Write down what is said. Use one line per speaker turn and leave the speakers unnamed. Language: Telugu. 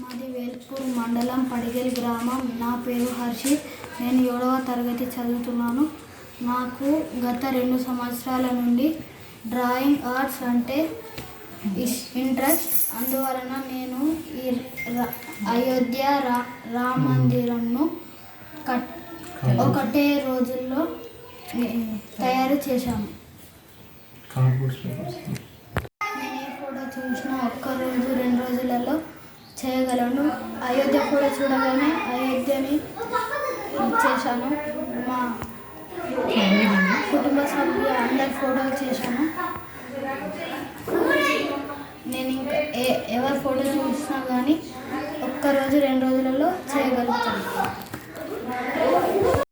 మాది వేల్పూర్ మండలం పడిగల్ గ్రామం. నా పేరు హర్షిత్ నేను ఏడవ తరగతి చదువుతున్నాను. నాకు గత రెండు సంవత్సరాల నుండి డ్రాయింగ్ ఆర్ట్స్ అంటే ఇంట్రెస్ట్. అందువలన నేను ఈ అయోధ్య రా రామ మందిరంను కట్ ఒకటే రోజుల్లో తయారు
పేపర్స్
నేను కూడా ఫోటో చూసినా ఒక్క రోజు రెండు రోజులలో చేయగలను. అయోధ్య కూడా చూడగానే అయోధ్యని చేశాను. మా కుటుంబ సభ్యులు అందరి ఫోటోలు చేశాను. నేను ఇంకా ఏ ఎవరి ఫోటో చూసినా కానీ ఒక్క రోజు రెండు రోజుల